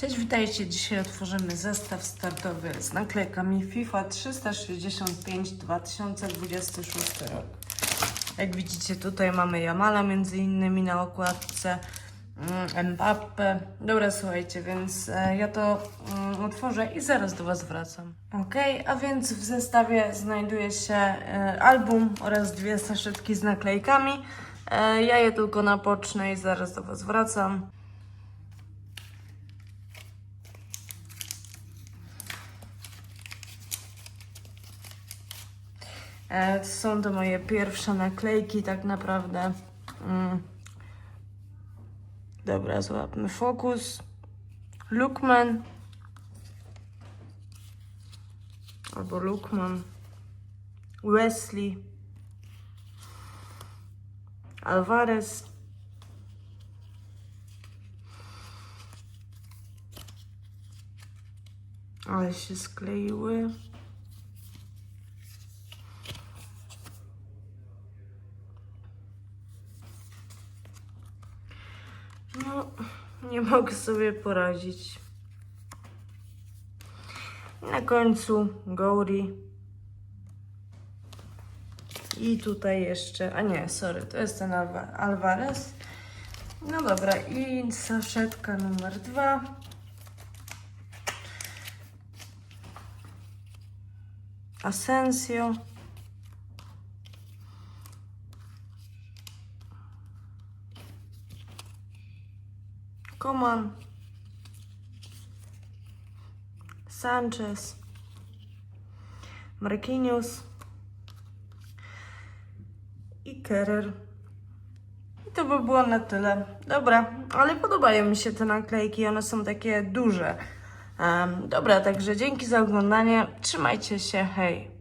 Cześć, witajcie. Dzisiaj otworzymy zestaw startowy z naklejkami FIFA 365 2026 rok. Jak widzicie, tutaj mamy Jamala między innymi na okładce, mm, Mbappe. Dobra, słuchajcie, więc e, ja to mm, otworzę i zaraz do Was wracam. Ok, a więc w zestawie znajduje się e, album oraz dwie saszetki z naklejkami. E, ja je tylko napocznę i zaraz do Was wracam. Są to moje pierwsze naklejki, tak naprawdę. Mm. Dobra, złapmy fokus. Lookman. Albo Lookman. Wesley. Alvarez. Ale się skleiły. No, nie mogę sobie poradzić. Na końcu Gouri. I tutaj jeszcze, a nie, sorry, to jest ten Alva, Alvarez. No dobra, i saszetka numer dwa. Asensio. Coman, Sanchez, Marquinhos i Kerer. I to by było na tyle. Dobra, ale podobają mi się te naklejki, one są takie duże. Em, dobra, także dzięki za oglądanie. Trzymajcie się, hej.